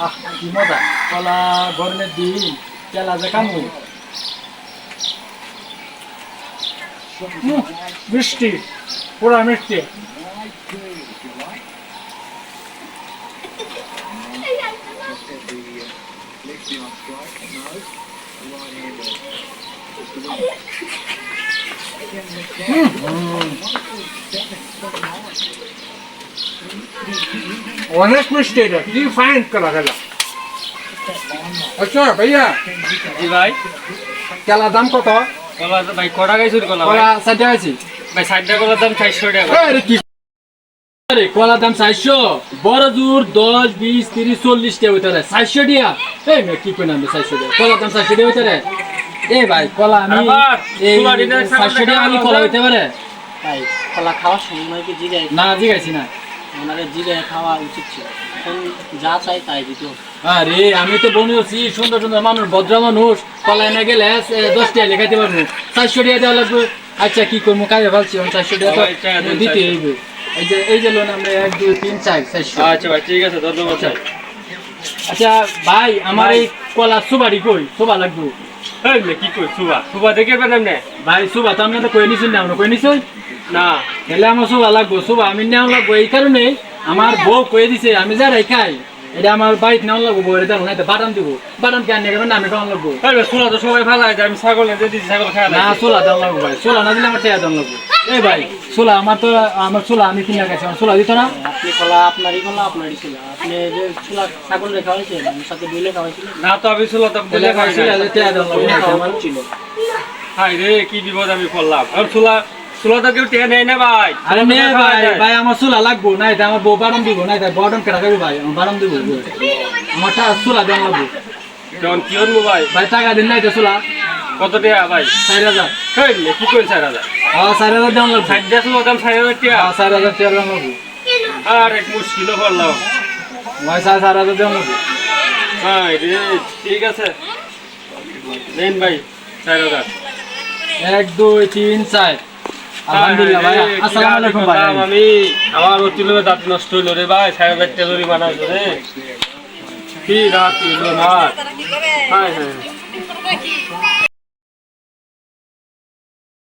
আহ কি মজা। কলা গরমের দিন কেলা যে কামু। মিষ্টি পুরা মিষ্টি। অনেক মিষ্টি এটা কি ফাইন কলা গেল আচ্ছা ভাইয়া জি ভাই। কেলা দাম কত? কলা ভাই কটা গাইছ কলা ভাই? কলা ষাট আছে ভাই ষাটটা কলার দাম চারশো টাকা। আরে কি? আরে কলা দাম চারশো। বড় জোর দশ বিশ তিরিশ চল্লিশ টাকা হইতে পারে চারশো টিয়া এই মেয়ে কি করে আমি চারশো টাকা কলা দাম চারশো টাকা হইতে পারে এ ভাই কলা আমি এই কলা টাকা আমি কলা হইতে পারে? তাই কলা খাওয়ার সময় কি জিগাই না জিগাইছি না। ওনারে খাওয়া উচিত ছিল। এখন যা চাই তাই দিত। আরে আমি তো বনিয়েছি সুন্দর সুন্দর মানুষ ভদ্র মানুষ। কলা এনে গেলে দশ টাকা লেখাইতে পারব চারশো টাকা দেওয়া লাগবে। আচ্ছা কি করব? কাজে ভাবছি চারশো টাকা তো দিতে 400 হইবে। এই যে এই যে লোন আমরা এক দুই তিন চার চারশো। আচ্ছা ভাই ঠিক আছে ধন্যবাদ আচ্ছা। ভাই। আমার এই কলা সুবারি কই? সুবা লাগবো। কি কই সুবা সুবা দেখে পেলাম না। ভাই সুবা তো আপনি তো কই নিছেন না আমরা কই নিছেন না। তাহলে আমার সুবা লাগবো? সুবা আমি নেওয়া লাগবো এই কারণে আমার বউ কয়ে দিছে আমি যারাই খাই এটা আমার বাইক নেওয়া লাগবো বউ এটা না বাদাম দিব। বাদাম কেন নেবে না আমি কেমন লাগবো। সোলা তো সবাই ভালো আছে আমি ছাগল দিয়ে দিচ্ছি ছাগল খাওয়া না সোলা দাম লাগবো ভাই। সোলা না দিলে আমার টেয়া দাম লাগবো। এই ভাই সোলা আমার তো আমার সোলা আমি কিনা গেছি আমার সোলা দিত না? আপনি কলা আপনারই কলা আপনারই ছিল। আপনি যে চুলা ছাগল রেখা হয়েছিলেন আমার সাথে না তো আমি সোলা তো বলে বলে খাই খাইছি টেয়া দাম লাগবো বইলে না, খাওয়া আমার ছিল। হাই রে কি বিপদ আমি করলাম আর তো কেউ নেয় না ভাই। আরে নে ভাই ভাই আমার চুলা লাগবো না এটা আমার বউ দিব না এটা বদম কেটা খাবি ভাই? আমার বাদাম দিব আমার টাকা চুলা দেন লাগবো। যখন কি হল ভাই? ভাই টাকা দিন না এটা চুলা। কত টাকা ভাই? চার হাজার। কি কইন চার হাজার? হ্যাঁ চার হাজার দেন লাগবো। ষাটটা সোলা দাম চার হাজার টাকা চার হাজার টাকা লাগবো। আর এক মুশকিল করলাম। ভাই চার চার হাজার দেন লাগবো হাই রে ঠিক আছে। নেন ভাই চার হাজার। এক দুই তিন চার। আলহামদুলিল্লাহ ভাই রে, কি আসসালামু আলাইকুম ভাই। আমি। আমার দাঁত নষ্ট হইল রে ভাই সাড়ে চারটে কি রাত হইল না হায় হায়।